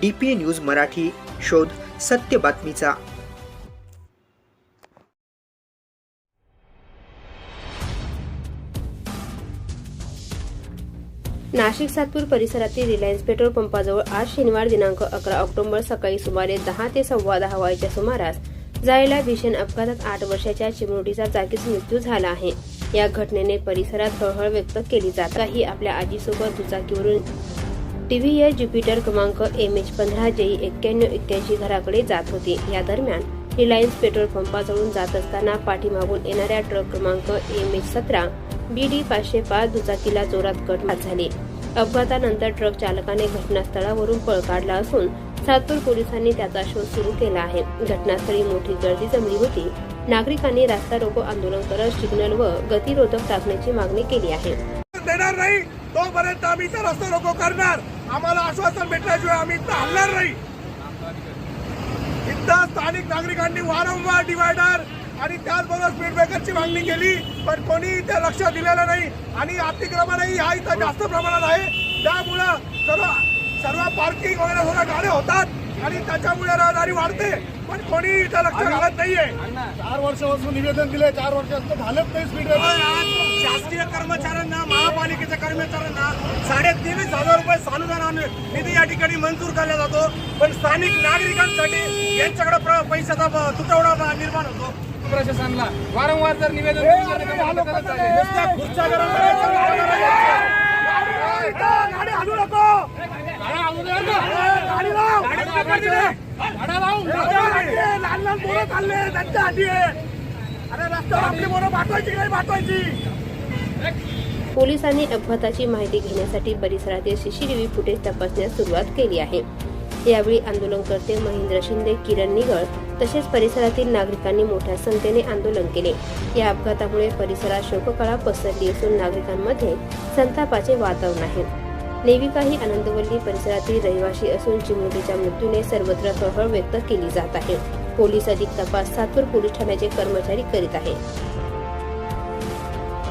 D P news Marathi शोध सत्य बातमीचा. नाशिक सातपूर परिसरातील रिलायन्स पेट्रोल पंपाजवळ आज शनिवार दिनांक अकरा ऑक्टोबर सकाळी सुमारे दहा ते सव्वा दहा वाजेच्या सुमारास जायला भीषण अपघातात आठ वर्षाच्या चिमुरडीचा जागीच मृत्यू झाला आहे. या घटनेने परिसरात हळहळ व्यक्त केली जात. काही आपल्या आजीसोबत दुचाकीवरून टी व्ही एस ज्युपिटर क्रमांक एम एच पंधरा जेई एक्क्याण्णव एक्क्याऐंशी घराकडे जात होती. या दरम्यान रिलायन्स पेट्रोल पंपाजवळून जात असताना पाठीमागून येणाऱ्या ट्रक क्रमांक एम एच सतरा बी डी पाचशे पाच दुचाकीला जोरात कट झाली. अपघातानंतर ट्रक चालकाने घटनास्थळावरून पळ काढला असून सातपूर पोलिसांनी त्याचा शोध सुरू केला आहे. घटनास्थळी मोठी गर्दी जमली होती. नागरिकांनी रास्ता रोको आंदोलन करत सिग्नल व गतिरोधक टाकण्याची मागणी केली आहे. देणार नाही. तोपर्यंत आम्ही रस्ता रोको करणार. आम्हाला आश्वासन भेटल्याशिवाय आम्ही इथं हलणार नाही. इथं स्थानिक नागरिकांनी वारंवार डिवायडर आणि त्याचबरोबर स्पीड ब्रेकरची मागणी केली पण कोणी इथे लक्ष दिलेलं नाही आणि अतिक्रमणही हा इथं जास्त प्रमाणात आहे. त्यामुळं सर्व सर्व पार्किंग वगैरे होणं गाड्या होतात आणि त्याच्यामुळे रहदारी वाढते पण कोणी इथं लक्ष घालत नाहीये. चार वर्षापासून निवेदन दिले चार वर्षापासून झालंच नाही स्पीड शासकीय महापालिकेच्या कर्मचाऱ्यांना साडे तेवीस हजार रुपये अनुदान निधी या ठिकाणी मंजूर केला जातो. पण स्थानिक नागरिकांसाठी यांच्याकडे पैशाचा तुटवडा निर्माण होतो. प्रशासनाला वारंवार जर निवेदन लहान लहान पोरं चालले त्यांच्या आधी अरे रस्त्यावर आपली पोरं पाठवायची की नाही पाठवायची पोलिसांनी अपघाताची माहिती घेण्यासाठी परिसरातील सीसीटीव्ही फुटेज तपासण्यास सुरुवात केली आहे. यावेळी आंदोलनकर्ते महेंद्र शिंदे किरण निगळ तसेच परिसरातील नागरिकांनी मोठ्या संख्येने आंदोलन केले. या अपघातामुळे परिसरात शोककळा पसरली असून नागरिकांमध्ये संतापाचे वातावरण आहे. नेविका ही आनंदवल्ली परिसरातील रहिवाशी असून चिमुटीच्या मृत्यूने सर्वत्र हळहळ व्यक्त केली जात आहे. पोलीस अधिक तपास सातूर पोलीस ठाण्याचे कर्मचारी करीत आहेत.